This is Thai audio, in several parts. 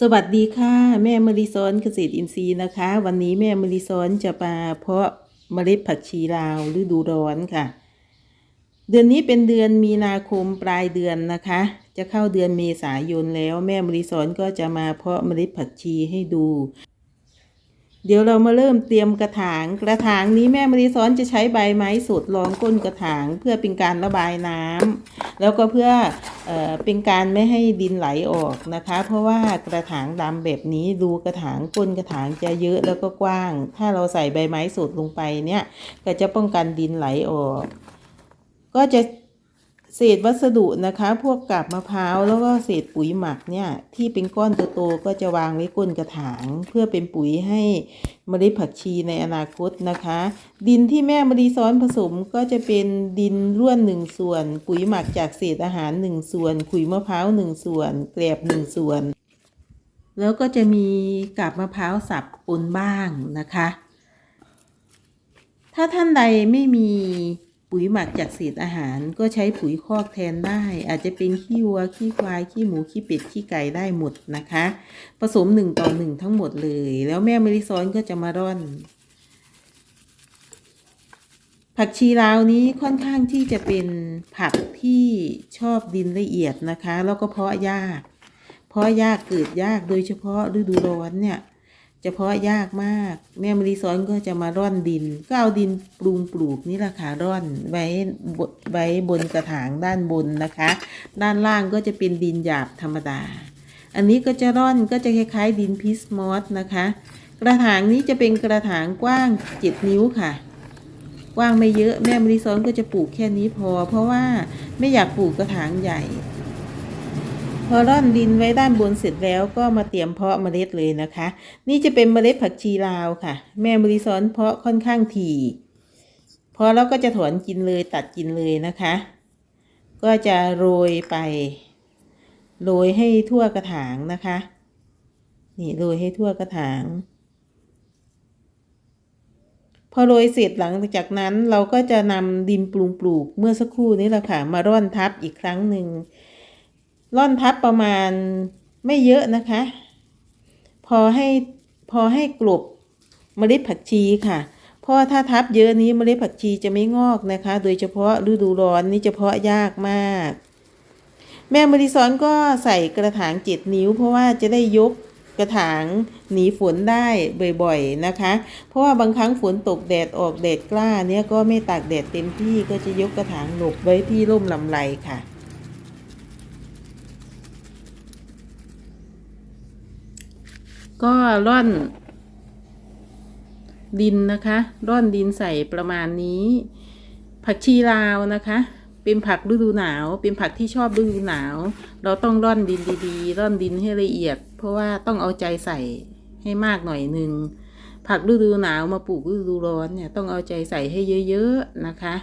สวัสดีค่ะ แม่มริซอนเกษตรอินทรีย์นะคะ วันนี้แม่มริซอนจะมาเพาะเมล็ดผักชีลาวฤดูร้อนค่ะ เดือนนี้เป็นเดือนมีนาคมปลายเดือนนะคะ จะเข้าเดือนเมษายนแล้วแม่มริซอนก็จะมาเพาะเมล็ดผักชีให้ดู เดี๋ยวเรามาเริ่มเตรียมกระถาง กระถางนี้แม่มะริซอนจะใช้ใบไม้สดรองก้นกระถาง เพื่อเป็นการระบายน้ำแล้วก็เพื่อเออเป็นการไม่ให้ดินไหลออกนะคะ เพราะว่ากระถางดำแบบนี้ดูกระถางก้นกระถางจะเยอะแล้วก็กว้าง ถ้าเราใส่ใบไม้สดลงไปเนี่ยก็จะป้องกันดินไหลออก ก็จะ เศษวัสดุนะคะ พวกกาบมะพร้าวแล้วก็เศษปุ๋ยหมักเนี่ย ที่เป็นก้อนโตๆก็จะวางไว้ก้นกระถาง เพื่อเป็นปุ๋ยให้เมล็ดผักชีในอนาคตนะคะ ดินที่แม่มะรีซ้อนผสมก็จะเป็นดินร่วนหนึ่งส่วน ปุ๋ยหมักจากเศษอาหารหนึ่งส่วนขุยมะพร้าวหนึ่งส่วนแกลบหนึ่งส่วน แล้วก็จะมีกาบมะพร้าวสับปนบ้างนะคะ ถ้าท่านใดไม่มี ปุ๋ยหมักจากเศษอาหารก็ใช้ปุ๋ยคอกแทนได้ อาจจะเป็นขี้วัวขี้ควายขี้หมูขี้เป็ดขี้ไก่ได้หมดนะคะ ผสมหนึ่งต่อหนึ่งทั้งหมดเลย แล้วแม่มะริซ้อนก็จะมาร่อน ผักชีลาวนี้ค่อนข้างที่จะเป็นผักที่ชอบดินละเอียดนะคะ แล้วก็เพาะยาก เพาะยากเกิดยากโดยเฉพาะฤดูร้อนเนี่ย จะเพาะยากมาก แม่มริซ้อนก็จะมาร่อนดิน ก็เอาดินปรุงปลูกนี่แหละค่ะร่อนไว้ไว้บนกระถางด้านบนนะคะ ด้านล่างก็จะเป็นดินหยาบธรรมดา อันนี้ก็จะร่อนก็จะคล้ายๆ ดินพิสมอสนะคะ กระถางนี้จะเป็นกระถางกว้างเจ็ดนิ้วค่ะกว้างไม่เยอะแม่มริซ้อนก็จะปลูกแค่นี้พอ เพราะว่าไม่อยากปลูกกระถางใหญ่ พอร่อนดินไว้ด้านบนเสร็จแล้วก็มาเตรียมเพาะเมล็ดเลยนะคะ นี่จะเป็นเมล็ดผักชีลาวค่ะ แม่มะริซ้อนเพาะค่อนข้างถี่พอแล้วก็จะถอนกินเลยตัดกินเลยนะคะ ก็จะโรยไป โรยให้ทั่วกระถางนะคะ นี่โรยให้ทั่วกระถาง พอโรยเสร็จหลังจากนั้นเราก็จะนำดินปรุงปลูกเมื่อสักครู่นี้แหละค่ะมาร่อนทับอีกครั้งหนึ่ง ร่อนทับประมาณไม่เยอะนะคะ พอให้พอให้กลบเมล็ดผักชีค่ะ เพราะถ้าทับเยอะนี้เมล็ดผักชีจะไม่งอกนะคะ โดยเฉพาะฤดูร้อนนี่จะเพาะยากมาก แม่มะริซ้อนก็ใส่กระถางเจ็ดนิ้ว เพราะว่าจะได้ยกกระถางหนีฝนได้บ่อยๆนะคะ เพราะว่าบางครั้งฝนตกแดดออกแดดกล้าเนี่ยก็ไม่ตากแดดเต็มที่ก็จะยกกระถางหลบไว้ที่ร่มลำไรค่ะ ก็ร่อนดินนะคะ ร่อนดินใส่ประมาณนี้ ผักชีลาวนะคะ เป็นผักฤดูหนาว เป็นผักที่ชอบฤดูหนาว เราต้องร่อนดินดีๆ ร่อนดินให้ละเอียด เพราะว่าต้องเอาใจใส่ให้มากหน่อยหนึ่งผักฤดูหนาวมาปลูกฤดูร้อนเนี่ยต้องเอาใจใส่ให้เยอะๆนะคะ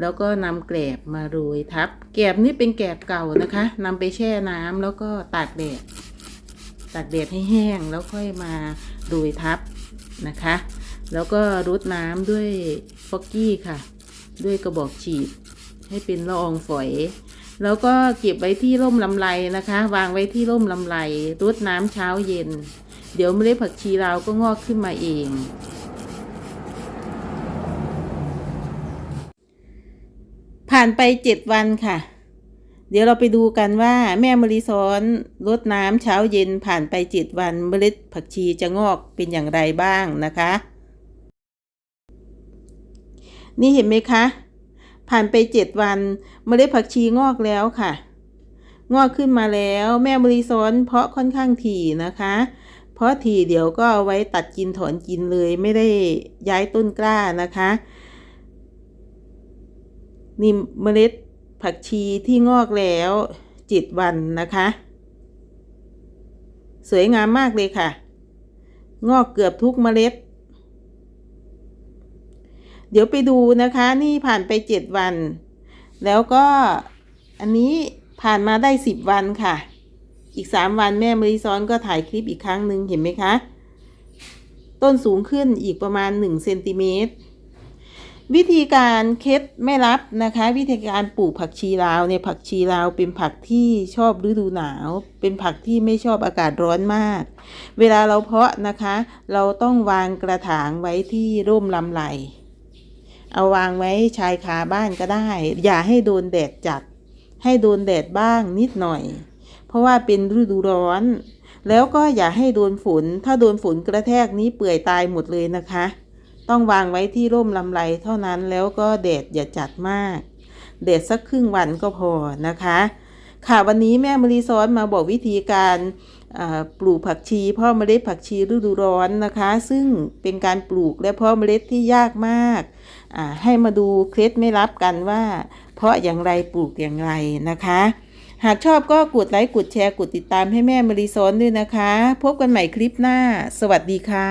แล้วก็นำแกลบมาโรยทับ แกลบนี่เป็นแกลบเก่านะคะนำไปแช่น้ำแล้วก็ตากแดด ตากแดดให้แห้งแล้วค่อยมาโรยทับนะคะ แล้วก็รดน้ำด้วยฟอกกี้ค่ะ ด้วยกระบอกฉีด ให้เป็นละอองฝอย แล้วก็เก็บไว้ที่ร่มลำไรนะคะ วางไว้ที่ร่มลำไรรดน้ำเช้าเย็น เดี๋ยวเมล็ดผักชีเราก็งอกขึ้นมาเองผ่านไปเจ็ดวันค่ะ เดี๋ยวเราไปดูกันว่าแม่มะริซ้อนรดน้ำเช้าเย็นผ่านไปเจ็ดวันเมล็ดผักชีจะงอกเป็นอย่างไรบ้างนะคะ นี่เห็นไหมคะ ผ่านไปเจ็ดวันเมล็ดผักชีงอกแล้วค่ะ งอกขึ้นมาแล้วแม่มะริซ้อนเพาะค่อนข้างถี่นะคะ เพราะถี่เดี๋ยวก็เอาไว้ตัดกินถอนกินเลยไม่ได้ย้ายต้นกล้านะคะ นี่เมล็ด ผักชีที่งอกแล้วเจ็ดวันนะคะ สวยงามมากเลยค่ะ งอกเกือบทุกเมล็ด เดี๋ยวไปดูนะคะ นี่ผ่านไปเจ็ดวัน แล้วก็อันนี้ผ่านมาได้สิบวันค่ะ อีกสามวันแม่มริซ้อนก็ถ่ายคลิปอีกครั้งหนึ่งเห็นไหมคะ ต้นสูงขึ้นอีกประมาณหนึ่งเซนติเมตร วิธีการเคล็ดไม่รับนะคะ วิธีการปลูกผักชีลาวเนี่ยผักชีลาวเป็นผักที่ชอบฤดูหนาว เป็นผักที่ไม่ชอบอากาศร้อนมาก เวลาเราเพาะนะคะ เราต้องวางกระถางไว้ที่ร่มลำไหลเอาวางไว้ชายคาบ้านก็ได้ อย่าให้โดนแดดจัด ให้โดนแดดบ้างนิดหน่อย เพราะว่าเป็นฤดูร้อน แล้วก็อย่าให้โดนฝน ถ้าโดนฝนกระแทกนี้เปื่อยตายหมดเลยนะคะ ต้องวางไว้ที่ร่มลำไรเท่านั้นแล้วก็แดดอย่าจัดมาก แดดสักครึ่งวันก็พอนะคะ ค่ะวันนี้แม่มรีซ้อนมาบอกวิธีการปลูกผักชีเพ่อเมล็ดผักชีฤดูร้อนนะคะ ซึ่งเป็นการปลูกและเพาะเมล็ดที่ยากมาก ให้มาดูเคล็ดไม่รับกันว่า เพราะอย่างไรปลูกอย่างไรนะคะ หากชอบก็กดไลค์กดแชร์กดติดตามให้แม่มรีซ้อนด้วยนะคะ พบกันใหม่คลิปหน้า สวัสดีค่ะ